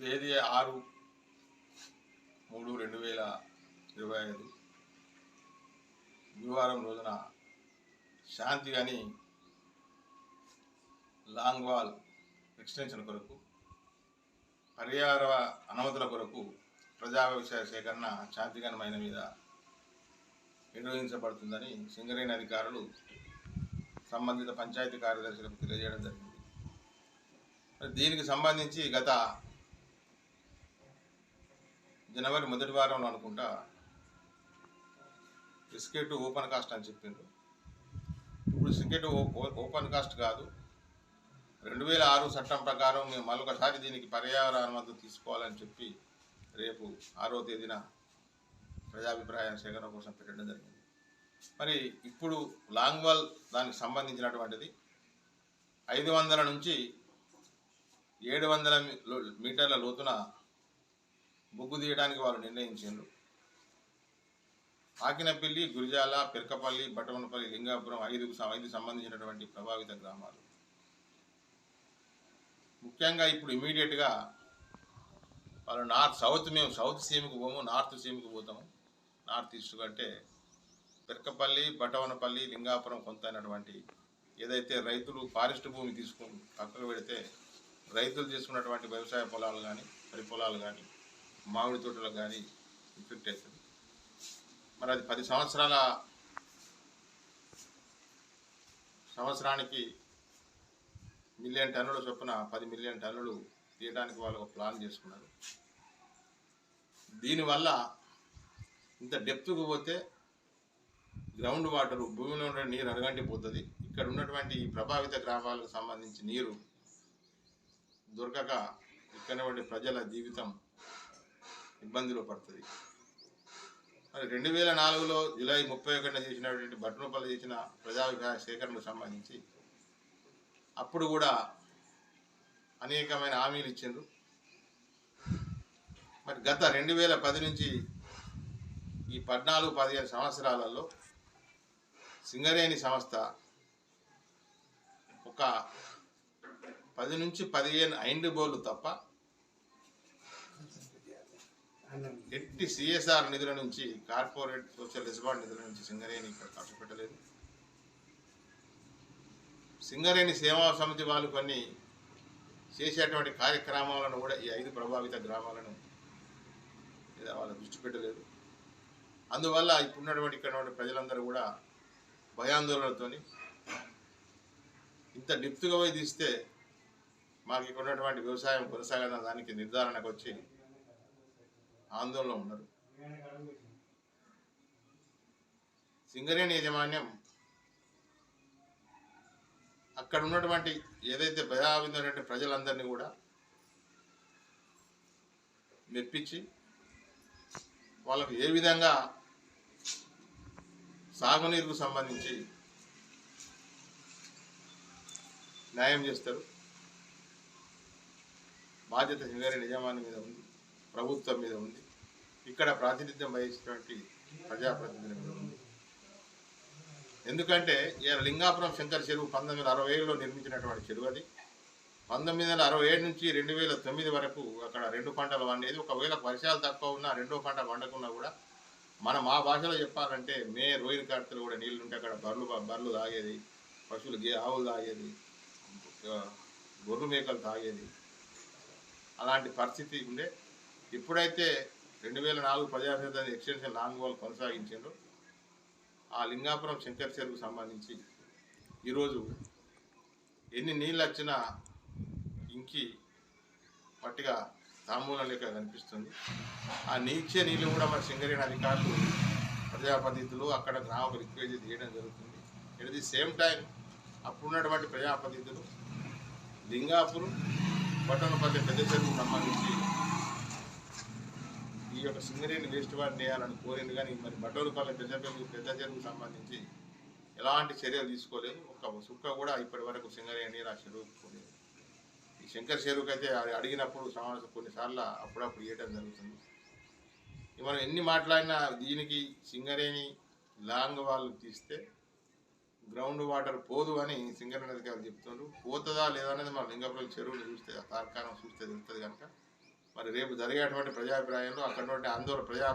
తేదీ ఆరు మూడు రెండు వేల ఇరవై ఐదు. గురువారం రోజున శాంతి అని లాంగ్ వాల్ ఎక్స్టెన్షన్ కొరకు పర్యావరణ అనుమతుల కొరకు ప్రజా వ్యవసాయ సేకరణ శాంతిగణమైన మీద నిర్వహించబడుతుందని సింగరేణి అధికారులు సంబంధిత పంచాయతీ కార్యదర్శులకు తెలియజేయడం జరిగింది. దీనికి సంబంధించి గత జనవరి మొదటి వారంలో అనుకుంటా బిస్కెట్ ఓపెన్ కాస్ట్ అని చెప్పిండ్రు. ఇప్పుడు బిస్కెట్ ఓపెన్ కాస్ట్ కాదు. రెండు వేల ఆరు చట్టం ప్రకారం మేము మరొకసారి దీనికి పర్యావరణ అనుమతులు తీసుకోవాలని చెప్పి రేపు ఆరో తేదీన ప్రజాభిప్రాయ సేకరణ కోసం పెట్టడం జరిగింది. మరి ఇప్పుడు లాంగ్ వాల్ దానికి సంబంధించినటువంటిది. ఐదు వందల నుంచి ఏడు వందల మీటర్ల లోతున బొగ్గు తీయడానికి వాళ్ళు నిర్ణయించారు ఆకినపల్లి గురిజాల పిరకపల్లి బట్టవనపల్లి లింగాపురం ఐదు ఐదు సంబంధించినటువంటి ప్రభావిత గ్రామాలు. ముఖ్యంగా ఇప్పుడు ఇమీడియట్గా వాళ్ళు నార్త్ సౌత్ మేము సౌత్ సీమ్కి పోము నార్త్ సీమ్కి పోతాము. నార్త్ ఈస్ట్ కంటే పిరకపల్లి బటవనపల్లి లింగాపురం కొంత అయినటువంటి ఏదైతే రైతులు ఫారెస్ట్ భూమి తీసుకుని పక్కకు పెడితే రైతులు తీసుకున్నటువంటి వ్యవసాయ పొలాలు కానీ వరి పొలాలు కానీ మామిడి తోటలకు కానీ ఎఫెక్ట్ అవుతుంది మరి అది పది సంవత్సరాల సంవత్సరానికి మిలియన్ టన్నుల చొప్పున పది మిలియన్ టన్నులు తీయడానికి వాళ్ళు ఒక ప్లాన్ చేసుకున్నారు. దీనివల్ల ఇంత డెప్త్కు పోతే గ్రౌండ్ వాటర్ భూమిలో ఉండే నీరు అడగంటిపోతుంది ఇక్కడ ఉన్నటువంటి ప్రభావిత గ్రామాలకు సంబంధించి నీరు దొరకక ఇక్కడ ఉండే ప్రజల జీవితం ఇబ్బందిలో పడుతుంది. మరి రెండు వేల నాలుగులో జూలై ముప్పై ఒకటిన చేసినటువంటి బట్నపల్లి చేసిన ప్రజాభిప్రాయ సేకరణకు సంబంధించి అప్పుడు కూడా అనేకమైన హామీలు ఇచ్చిండ్రు. మరి గత రెండు వేల పది నుంచి ఈ పద్నాలుగు పదిహేను సంవత్సరాలలో సింగరేణి సంస్థ ఒక పది నుంచి పదిహేను ఐండు బోర్లు తప్ప ఎట్టి సిఎస్ఆర్ నిధుల నుంచి కార్పొరేట్ సోషల్ రెస్పాండ్ నిధుల నుంచి సింగరేణి ఇక్కడ ఖర్చు పెట్టలేదు. సింగరేణి సేవా సమితి వాళ్ళు కొన్ని చేసేటువంటి కార్యక్రమాలను కూడా ఈ ఐదు ప్రభావిత గ్రామాలను వాళ్ళ దృష్టి పెట్టలేదు. అందువల్ల ఇప్పుడున్నటువంటి ఇక్కడ ప్రజలందరూ కూడా భయాందోళనతోని ఇంత డిప్తుగా పోయి తీస్తే మాకు ఇక్కడ ఉన్నటువంటి వ్యవసాయం కొనసాగన దానికి నిర్ధారణకు వచ్చి ఆందోళన ఉన్నారు. సింగరేణి యాజమాన్యం అక్కడ ఉన్నటువంటి ఏదైతే భయావిధమైనటువంటి ప్రజలందరినీ కూడా మెప్పించి వాళ్ళకు ఏ విధంగా సాగునీరుకు సంబంధించి న్యాయం చేస్తారు. బాధ్యత సింగరేణి యజమాని మీద ఉంది. ప్రభుత్వం మీద ఉంది. ఇక్కడ ప్రాతినిధ్యం వహించినటువంటి ప్రజాప్రతినిధుల మీద ఉంది. ఎందుకంటే ఇవాళ లింగాపురం శంకర్ చెరువు పంతొమ్మిది వందల అరవై ఏడులో నిర్మించినటువంటి చెరువు అది. పంతొమ్మిది వందల అరవై ఏడు నుంచి రెండు వేల తొమ్మిది వరకు అక్కడ రెండు పంటలు పండేది. ఒకవేళ వర్షాలు తక్కువ ఉన్నా రెండో పంట పండకున్నా కూడా మనం మా భాషలో చెప్పాలంటే మే రోహిణి కార్తెలు కూడా నీళ్ళుంటే అక్కడ బర్రెలు బర్రెలు తాగేది పశువులు గే ఆవులు తాగేది గొర్రె మేకలు తాగేది. అలాంటి పరిస్థితి ఉండే ఎప్పుడైతే రెండు వేల నాలుగు ప్రజాసేత ఎక్స్టెన్షన్ లాంగ్ వాల్ కొనసాగించారు. ఆ లింగాపురం శంకర్ చెరువుకు సంబంధించి ఈరోజు ఎన్ని నీళ్ళు వచ్చినా ఇంకి పట్టిగా తామూలం లేక కనిపిస్తుంది. ఆ నీచే నీళ్ళు కూడా మన సింగరేణి అధికారులు ప్రజాప్రతినిధులు అక్కడ గ్రామ రిక్వెస్ట్ చేయడం జరుగుతుంది. ఎట్ ది సేమ్ టైం అప్పుడున్నటువంటి ప్రజాప్రతినిధులు లింగాపురం పట్టణపల్లి పెద్ద చెరువుకు సంబంధించి ఈ యొక్క సింగరేణి వేస్ట్ వాడిని వేయాలని కోరింది కానీ మరి బట్టోలుపల్లి పెద్ద చెరువు పెద్ద చెరువుకు సంబంధించి ఎలాంటి చర్యలు తీసుకోలేదు. ఒక సుక్క కూడా ఇప్పటి వరకు సింగరేణి ఆ చెరువుకు పోలేదు ఈ శంకర్ చెరువుకి అయితే అది అడిగినప్పుడు సమావేశం కొన్నిసార్లు అప్పుడప్పుడు ఇవ్వడం జరుగుతుంది. మనం ఎన్ని మాట్లాడినా దీనికి సింగరేణి లాంగ్ వాళ్ళు తీస్తే గ్రౌండ్ వాటర్ పోదు అని సింగరేణి అధికారులు చెప్తున్నారు పోతుందా లేదా అనేది మన లింగపురం చెరువుని చూస్తే తార్కాణం చూస్తే తెలుస్తుంది కనుక మరి రేపు జరిగేటువంటి ప్రజాభిప్రాయంలో అక్కడ ఆందోళన ప్రజా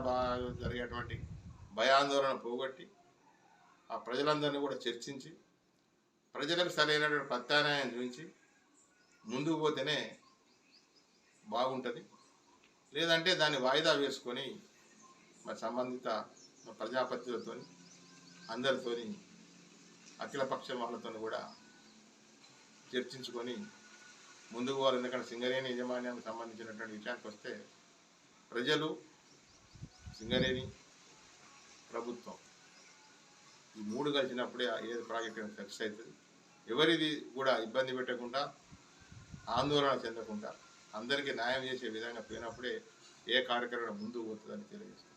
జరిగేటువంటి భయాందోళన పోగొట్టి ఆ ప్రజలందరినీ కూడా చర్చించి ప్రజలకు సరైనటువంటి ప్రత్యామ్నాయం చూపించి ముందుకు పోతేనే బాగుంటుంది. లేదంటే దాన్ని వాయిదా వేసుకొని మరి సంబంధిత ప్రజాపతిలతో అందరితోని అఖిలపక్ష వాళ్ళతో కూడా చర్చించుకొని ముందుకు పోవాలి. ఎందుకంటే సింగరేణి యజమాన్యానికి సంబంధించినటువంటి విషయానికి వస్తే ప్రజలు సింగరేణి ప్రభుత్వం ఈ మూడు కలిసినప్పుడే ఏది ప్రాజెక్ట్ అనేది సక్సెస్ అవుతుంది. ఎవరిది కూడా ఇబ్బంది పెట్టకుండా ఆందోళన చెందకుండా అందరికీ న్యాయం చేసే విధంగా పోయినప్పుడే ఏ కార్యక్రమం ముందుకు పోతుందని తెలియజేస్తుంది